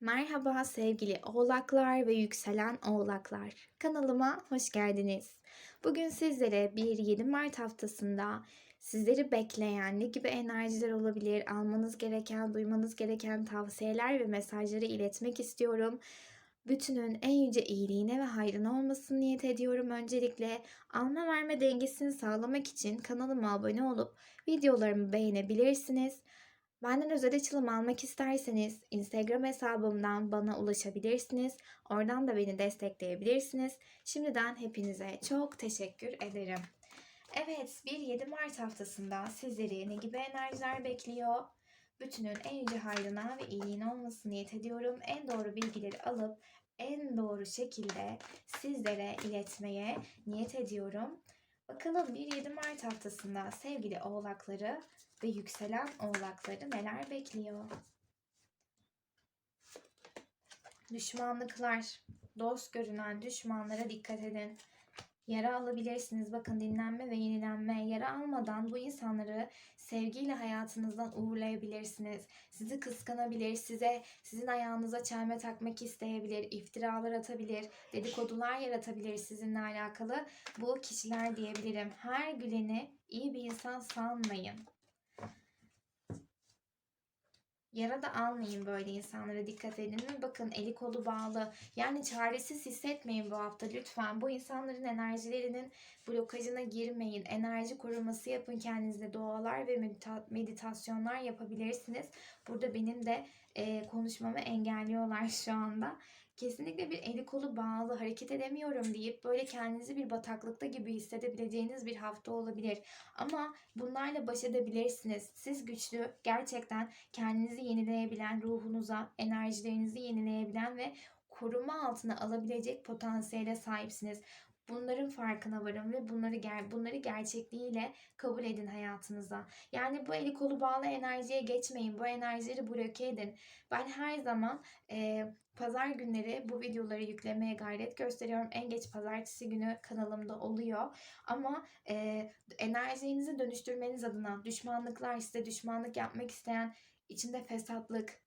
Merhaba sevgili oğlaklar ve yükselen oğlaklar. Kanalıma hoş geldiniz. Bugün sizlere bir 7 Mart haftasında sizleri bekleyen ne gibi enerjiler olabilir, almanız gereken, duymanız gereken tavsiyeler ve mesajları iletmek istiyorum. Bütünün en yüce iyiliğine ve hayrına olmasını niyet ediyorum. Öncelikle alma verme dengesini sağlamak için kanalıma abone olup videolarımı beğenebilirsiniz. Benden özel açılım almak isterseniz Instagram hesabımdan bana ulaşabilirsiniz. Oradan da beni destekleyebilirsiniz. Şimdiden hepinize çok teşekkür ederim. Evet, bir 7 Mart haftasında sizleri ne gibi enerjiler bekliyor? Bütünün en yüce hayrına ve iyiliğine olmasını niyet ediyorum. En doğru bilgileri alıp en doğru şekilde sizlere iletmeye niyet ediyorum. Bakalım bir 7 Mart haftasında sevgili oğlakları ve yükselen oğlakları neler bekliyor? Düşmanlıklar, dost görünen düşmanlara dikkat edin. Yara alabilirsiniz. Bakın dinlenme ve yenilenme. Yara almadan bu insanları sevgiyle hayatınızdan uğurlayabilirsiniz. Sizi kıskanabilir, size sizin ayağınıza çelme takmak isteyebilir, iftiralar atabilir, dedikodular yaratabilir sizinle alakalı. Bu kişiler diyebilirim. Her güleni iyi bir insan sanmayın. Yara da almayın böyle insanlara dikkat edin bakın eli kolu bağlı. Yani çaresiz hissetmeyin bu hafta lütfen. Bu insanların enerjilerinin blokajına girmeyin. Enerji koruması yapın kendinize. Dualar ve medita- meditasyonlar yapabilirsiniz. Burada benim de e, konuşmamı engelliyorlar şu anda. Kesinlikle bir eli kolu bağlı hareket edemiyorum deyip böyle kendinizi bir bataklıkta gibi hissedebileceğiniz bir hafta olabilir. Ama bunlarla baş edebilirsiniz. Siz güçlü, gerçekten kendinizi yenileyebilen, ruhunuza, enerjilerinizi yenileyebilen ve koruma altına alabilecek potansiyele sahipsiniz. Bunların farkına varın ve bunları ger bunları gerçekliğiyle kabul edin hayatınıza. Yani bu eli kolu bağlı enerjiye geçmeyin. Bu enerjileri bloke edin. Ben her zaman e, pazar günleri bu videoları yüklemeye gayret gösteriyorum. En geç pazartesi günü kanalımda oluyor. Ama e, enerjinizi dönüştürmeniz adına düşmanlıklar size düşmanlık yapmak isteyen içinde fesatlık,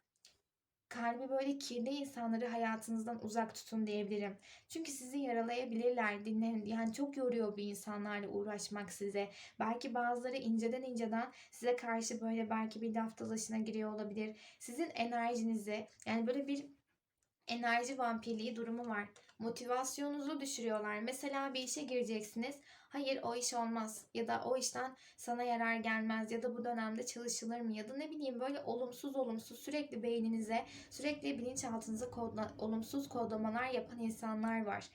kalbi böyle kirli insanları hayatınızdan uzak tutun diyebilirim. Çünkü sizi yaralayabilirler. Dinleyin. Yani çok yoruyor bu insanlarla uğraşmak size. Belki bazıları inceden inceden size karşı böyle belki bir laf dalaşına giriyor olabilir. Sizin enerjinizi yani böyle bir enerji vampirliği durumu var. Motivasyonunuzu düşürüyorlar. Mesela bir işe gireceksiniz. Hayır o iş olmaz ya da o işten sana yarar gelmez ya da bu dönemde çalışılır mı ya da ne bileyim böyle olumsuz olumsuz sürekli beyninize sürekli bilinçaltınıza kodla, olumsuz kodlamalar yapan insanlar var.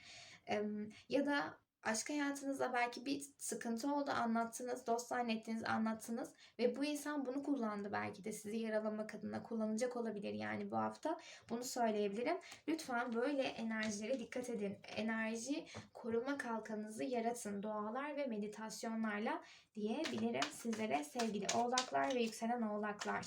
Ya da aşk hayatınızda belki bir sıkıntı oldu anlattınız, dost zannettiniz anlattınız ve bu insan bunu kullandı belki de sizi yaralamak adına kullanacak olabilir yani bu hafta bunu söyleyebilirim. Lütfen böyle enerjilere dikkat edin. Enerji koruma kalkanınızı yaratın dualar ve meditasyonlarla diyebilirim sizlere sevgili oğlaklar ve yükselen oğlaklar.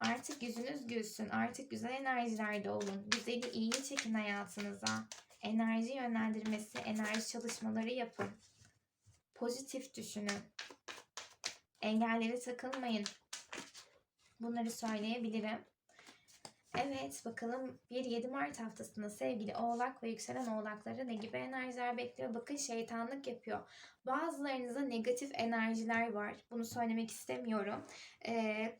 Artık yüzünüz gülsün. Artık güzel enerjilerde olun. Güzeli iyiyi çekin hayatınıza. Enerji yönlendirmesi, enerji çalışmaları yapın. Pozitif düşünün. Engellere takılmayın. Bunları söyleyebilirim. Evet bakalım bir 7 Mart haftasında sevgili oğlak ve yükselen oğlakları ne gibi enerjiler bekliyor? Bakın şeytanlık yapıyor. Bazılarınızda negatif enerjiler var. Bunu söylemek istemiyorum. Ee,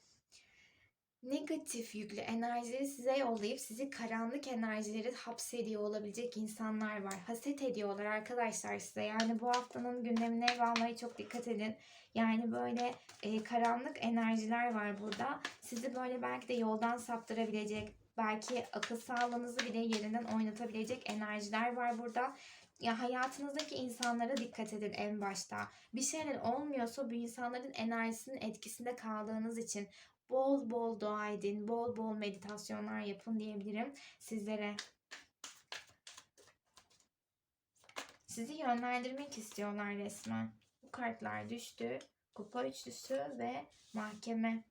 negatif yüklü enerjileri size yollayıp sizi karanlık enerjileri hapsediyor olabilecek insanlar var. Haset ediyorlar arkadaşlar size. Yani bu haftanın gündemine vallahi çok dikkat edin. Yani böyle e, karanlık enerjiler var burada. Sizi böyle belki de yoldan saptırabilecek, belki akıl sağlığınızı bile yerinden oynatabilecek enerjiler var burada. Ya hayatınızdaki insanlara dikkat edin en başta. Bir şeyler olmuyorsa bu insanların enerjisinin etkisinde kaldığınız için bol bol dua edin, bol bol meditasyonlar yapın diyebilirim sizlere. Sizi yönlendirmek istiyorlar resmen. Bu kartlar düştü. Kupa üçlüsü ve mahkeme.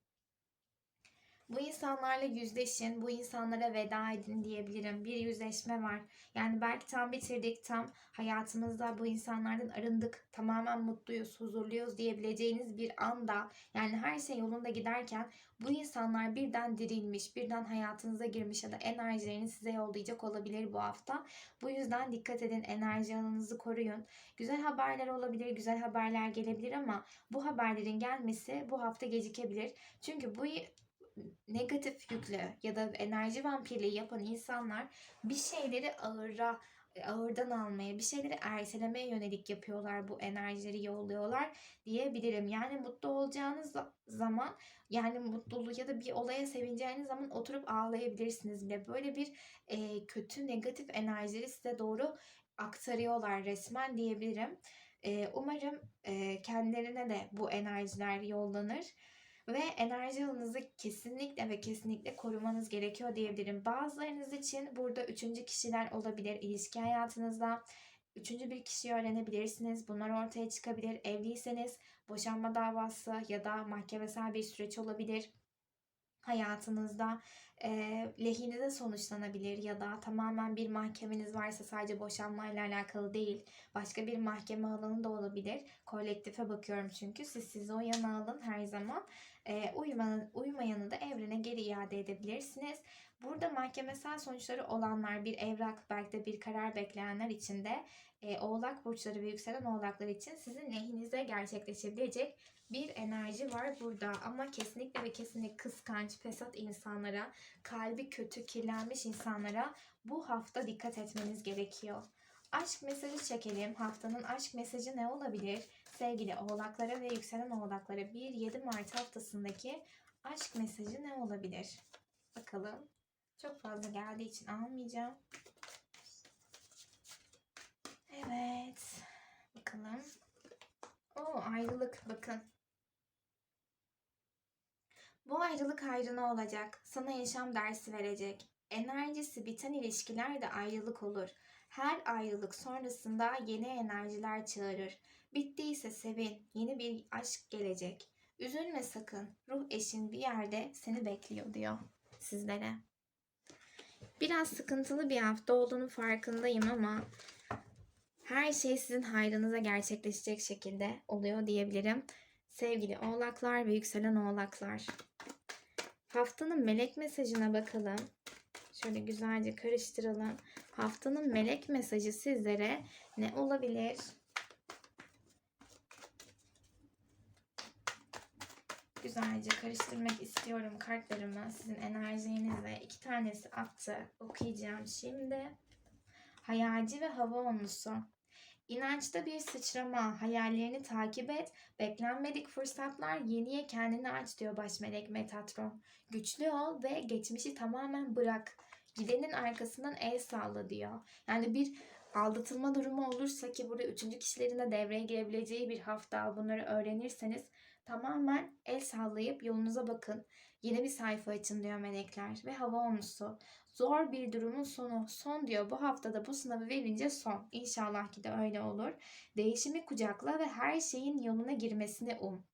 Bu insanlarla yüzleşin, bu insanlara veda edin diyebilirim. Bir yüzleşme var. Yani belki tam bitirdik, tam hayatımızda bu insanlardan arındık, tamamen mutluyuz, huzurluyuz diyebileceğiniz bir anda, yani her şey yolunda giderken bu insanlar birden dirilmiş, birden hayatınıza girmiş ya da enerjilerini size yollayacak olabilir bu hafta. Bu yüzden dikkat edin, enerji alanınızı koruyun. Güzel haberler olabilir, güzel haberler gelebilir ama bu haberlerin gelmesi bu hafta gecikebilir. Çünkü bu negatif yüklü ya da enerji vampirliği yapan insanlar bir şeyleri ağıra ağırdan almaya, bir şeyleri ertelemeye yönelik yapıyorlar bu enerjileri yolluyorlar diyebilirim. Yani mutlu olacağınız za- zaman yani mutluluğu ya da bir olaya sevineceğiniz zaman oturup ağlayabilirsiniz bile. Böyle bir e, kötü negatif enerjileri size doğru aktarıyorlar resmen diyebilirim. E, umarım e, kendilerine de bu enerjiler yollanır ve enerji alanınızı kesinlikle ve kesinlikle korumanız gerekiyor diyebilirim. Bazılarınız için burada üçüncü kişiler olabilir ilişki hayatınızda. Üçüncü bir kişiyi öğrenebilirsiniz. Bunlar ortaya çıkabilir. Evliyseniz boşanma davası ya da mahkemesel bir süreç olabilir. Hayatınızda e, lehinize sonuçlanabilir ya da tamamen bir mahkemeniz varsa sadece boşanmayla alakalı değil. Başka bir mahkeme alanı da olabilir. Kolektife bakıyorum çünkü. Siz sizi o yana alın her zaman. E, uymayanı, uymayanı da evrene geri iade edebilirsiniz. Burada mahkemesel sonuçları olanlar bir evrak belki de bir karar bekleyenler için de e, oğlak burçları ve yükselen oğlaklar için sizin lehinize gerçekleşebilecek bir enerji var burada. Ama kesinlikle ve kesinlikle kıskanç, fesat insanlara, kalbi kötü, kirlenmiş insanlara bu hafta dikkat etmeniz gerekiyor. Aşk mesajı çekelim. Haftanın aşk mesajı ne olabilir? Sevgili oğlaklara ve yükselen oğlaklara 1-7 Mart haftasındaki aşk mesajı ne olabilir? Bakalım. Çok fazla geldiği için almayacağım. Evet. Bakalım. O ayrılık bakın. Bu ayrılık hayrına olacak. Sana yaşam dersi verecek. Enerjisi biten ilişkilerde ayrılık olur. Her ayrılık sonrasında yeni enerjiler çağırır. Bittiyse sevin. Yeni bir aşk gelecek. Üzülme sakın. Ruh eşin bir yerde seni bekliyor diyor sizlere. Biraz sıkıntılı bir hafta olduğunu farkındayım ama her şey sizin hayrınıza gerçekleşecek şekilde oluyor diyebilirim. Sevgili oğlaklar ve yükselen oğlaklar. Haftanın melek mesajına bakalım. Şöyle güzelce karıştıralım. Haftanın melek mesajı sizlere ne olabilir? Güzelce karıştırmak istiyorum kartlarımı. Sizin enerjinizle iki tanesi attı. Okuyacağım şimdi. Hayalci ve hava onlusu. İnançta bir sıçrama, hayallerini takip et, beklenmedik fırsatlar yeniye kendini aç diyor baş melek Metatron. Güçlü ol ve geçmişi tamamen bırak. Gidenin arkasından el salla diyor. Yani bir aldatılma durumu olursa ki burada üçüncü kişilerin de devreye girebileceği bir hafta bunları öğrenirseniz tamamen el sallayıp yolunuza bakın. Yeni bir sayfa açın diyor melekler ve hava onlusu. Zor bir durumun sonu. Son diyor bu haftada bu sınavı verince son. İnşallah ki de öyle olur. Değişimi kucakla ve her şeyin yoluna girmesini um.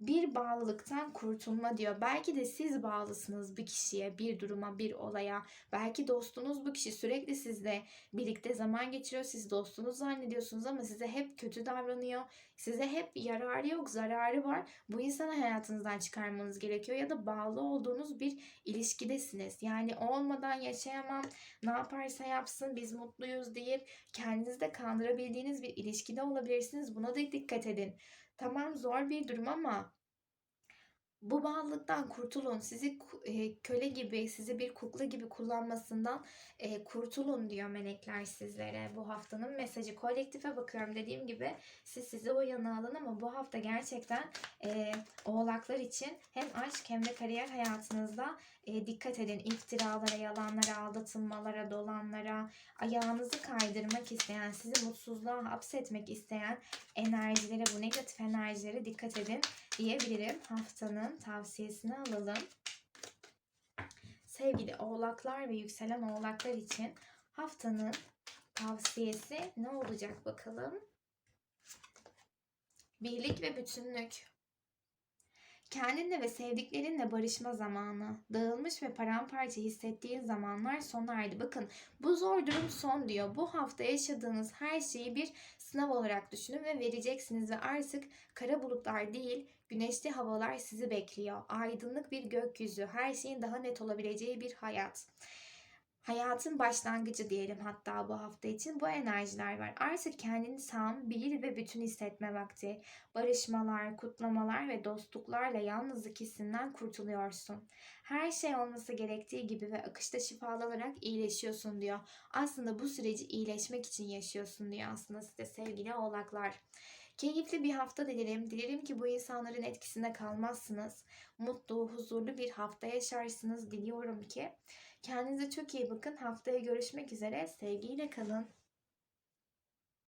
Bir bağlılıktan kurtulma diyor. Belki de siz bağlısınız bir kişiye, bir duruma, bir olaya. Belki dostunuz bu kişi sürekli sizle birlikte zaman geçiriyor. Siz dostunuz zannediyorsunuz ama size hep kötü davranıyor. Size hep yararı yok, zararı var. Bu insanı hayatınızdan çıkarmanız gerekiyor ya da bağlı olduğunuz bir ilişkidesiniz. Yani olmadan yaşayamam, ne yaparsa yapsın biz mutluyuz deyip kendinizde kandırabildiğiniz bir ilişkide olabilirsiniz. Buna da dikkat edin. Tamam zor bir durum ama bu bağlılıktan kurtulun. Sizi e, köle gibi, sizi bir kukla gibi kullanmasından e, kurtulun diyor melekler sizlere. Bu haftanın mesajı. Kolektife bakıyorum dediğim gibi siz sizi o yana alın ama bu hafta gerçekten e, oğlaklar için hem aşk hem de kariyer hayatınızda e, dikkat edin. İftiralara, yalanlara, aldatılmalara, dolanlara, ayağınızı kaydırmak isteyen, sizi mutsuzluğa hapsetmek isteyen enerjilere, bu negatif enerjilere dikkat edin diyebilirim. Haftanın tavsiyesini alalım. Sevgili oğlaklar ve yükselen oğlaklar için haftanın tavsiyesi ne olacak bakalım? Birlik ve bütünlük. Kendinle ve sevdiklerinle barışma zamanı. Dağılmış ve paramparça hissettiğin zamanlar sona erdi. Bakın bu zor durum son diyor. Bu hafta yaşadığınız her şeyi bir sınav olarak düşünün ve vereceksiniz ve artık kara bulutlar değil güneşli havalar sizi bekliyor. Aydınlık bir gökyüzü, her şeyin daha net olabileceği bir hayat. Hayatın başlangıcı diyelim hatta bu hafta için bu enerjiler var. Artık kendini sağım, bir ve bütün hissetme vakti. Barışmalar, kutlamalar ve dostluklarla yalnızlık hissinden kurtuluyorsun. Her şey olması gerektiği gibi ve akışta şifalanarak iyileşiyorsun diyor. Aslında bu süreci iyileşmek için yaşıyorsun diyor aslında size sevgili oğlaklar. Keyifli bir hafta dilerim. Dilerim ki bu insanların etkisinde kalmazsınız. Mutlu, huzurlu bir hafta yaşarsınız. Diliyorum ki. Kendinize çok iyi bakın. Haftaya görüşmek üzere. Sevgiyle kalın.